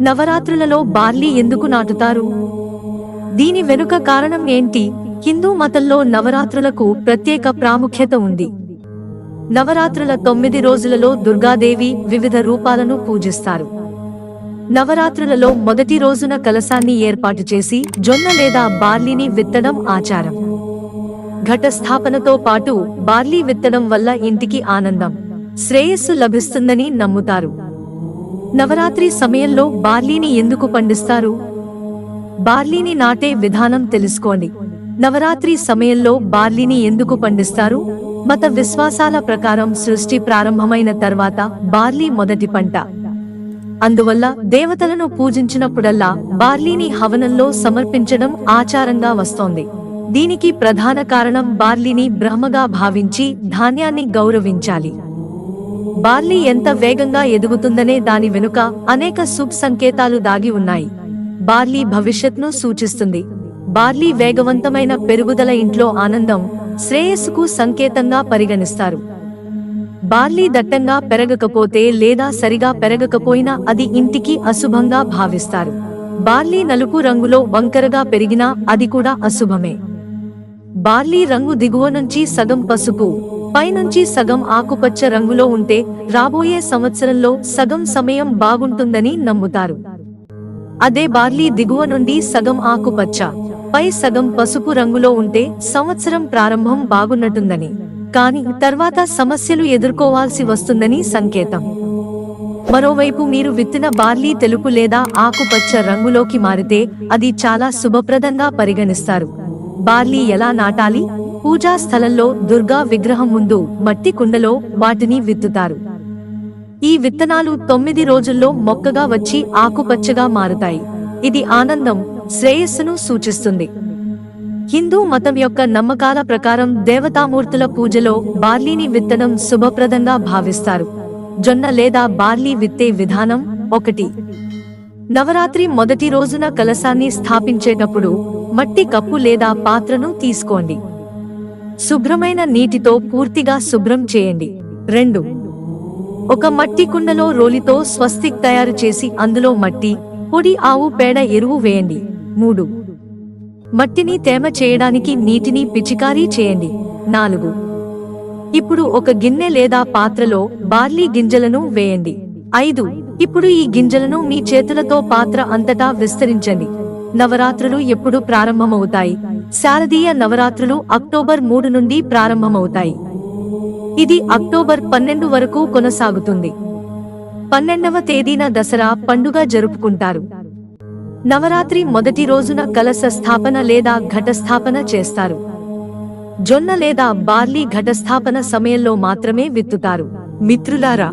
నవరాత్రులలో బార్లీ ఎందుకు నాటుతారు? దీని వెనుక కారణం ఏంటి? హిందూ మతంలో నవరాత్రులకు ప్రత్యేక ప్రాముఖ్యత ఉంది. నవరాత్రుల తొమ్మిది రోజులలో దుర్గాదేవి వివిధ రూపాలను పూజిస్తారు. నవరాత్రులలో మొదటి రోజున కలశాన్ని ఏర్పాటు చేసి జొన్న లేదా బార్లీని విత్తడం ఆచారం. ఘటస్థాపనతో పాటు బార్లీ విత్తడం వల్ల ఇంటికి ఆనందం శ్రేయస్సు లభిస్తుందని నమ్ముతారు. నవరాత్రి సమయంలో బార్లీని ఎందుకు పండిస్తారు? బార్లీని నాటే విధానం తెలుసుకోండి. నవరాత్రి సమయంలో బార్లీని ఎందుకు పండిస్తారు? మత విశ్వాసాల ప్రకారం సృష్టి ప్రారంభమైన తర్వాత బార్లీ మొదటి పంట. అందువల్ల దేవతలను పూజించినప్పుడల్లా బార్లీని హవనంలో సమర్పించడం ఆచారంగా వస్తోంది. దీనికి ప్రధాన కారణం బార్లీని బ్రహ్మగా భావించి ధాన్యాన్ని గౌరవించాలి. బార్లీ ఎంత వేగంగా ఎదుగుతుందనే దాని వెనుక అనేక శుభ సంకేతాలు దాగి ఉన్నాయి. బార్లీ భవిష్యత్ను సూచిస్తుంది. బార్లీ వేగవంతమైన పెరుగుదల ఇంట్లో ఆనందం శ్రేయస్సుకు సంకేతంగా పరిగణిస్తారు. బార్లీ దట్టంగా పెరగకపోతే లేదా సరిగా పెరగకపోయినా అది ఇంటికి అశుభంగా భావిస్తారు. బార్లీ నలుపు రంగులో వంకరగా పెరిగినా అది కూడా అశుభమే. బార్లీ రంగు దిగువ నుంచి సగం పసుపు పైనుంచి సగం ఆకుపచ్చ రంగులో ఉంటే రాబోయే సంవత్సరంలో సగం సమయం బాగుంటుందని నమ్ముతారు. అదే బార్లీ దిగువ నుండి సగం ఆకుపచ్చ పై సగం పసుపు రంగులో ఉంటే సంవత్సరం ప్రారంభం బాగున్నట్టుందని కానీ తర్వాత సమస్యలు ఎదుర్కోవాల్సి వస్తుందని సంకేతం. మరోవైపు మీరు విత్తిన బార్లీ తెలుపు లేదా ఆకుపచ్చ రంగులోకి మారితే అది చాలా శుభప్రదంగా పరిగణిస్తారు. బార్లీ ఎలా నాటాలి? పూజా స్థలంలో దుర్గా విగ్రహం ముందు మట్టి కుండలో వాటిని విత్తుతారు. ఈ విత్తనాలు తొమ్మిది రోజుల్లో మొక్కగా వచ్చి ఆకుపచ్చగా మారుతాయి. ఇది ఆనందం శ్రేయస్సును సూచిస్తుంది. హిందూ మతం యొక్క నమ్మకాల ప్రకారం దేవతామూర్తుల పూజలో బార్లీని విత్తనం శుభప్రదంగా భావిస్తారు. జొన్న లేదా బార్లీ విత్తే విధానం ఒకటి. నవరాత్రి మొదటి రోజున కలశాన్ని స్థాపించేటప్పుడు మట్టి కప్పు లేదా పాత్రను తీసుకోండి. శుభ్రమైన నీటితో పూర్తిగా శుభ్రం చేయండి. రెండు. ఒక మట్టి కుండలో రోలితో స్వస్తిక్ తయారు చేసి అందులో మట్టి పొడి ఆవు పేడ ఎరువు వేయండి. మూడు. మట్టిని తేమ చేయడానికి నీటిని పిచికారీ చేయండి. నాలుగు. ఇప్పుడు ఒక గిన్నె లేదా పాత్రలో బార్లీ గింజలను వేయండి. ఐదు ఇప్పుడు ఈ గింజలను మీ చేతులతో పాత్ర అంతటా విస్తరించండి. నవరాత్రులు ఎప్పుడు ప్రారంభమవుతాయి. శారదీయ నవరాత్రులు అక్టోబర్ మూడు నుండి ప్రారంభమవుతాయి. ఇది అక్టోబర్ పన్నెండు వరకు కొనసాగుతుంది. పన్నెండవ తేదీన దసరా పండుగ జరుపుకుంటారు. నవరాత్రి మొదటి రోజున కలశ స్థాపన లేదా ఘటస్థాపన చేస్తారు. జొన్న లేదా బార్లీ ఘటస్థాపన సమయంలో మాత్రమే విత్తుతారు. మిత్రులారా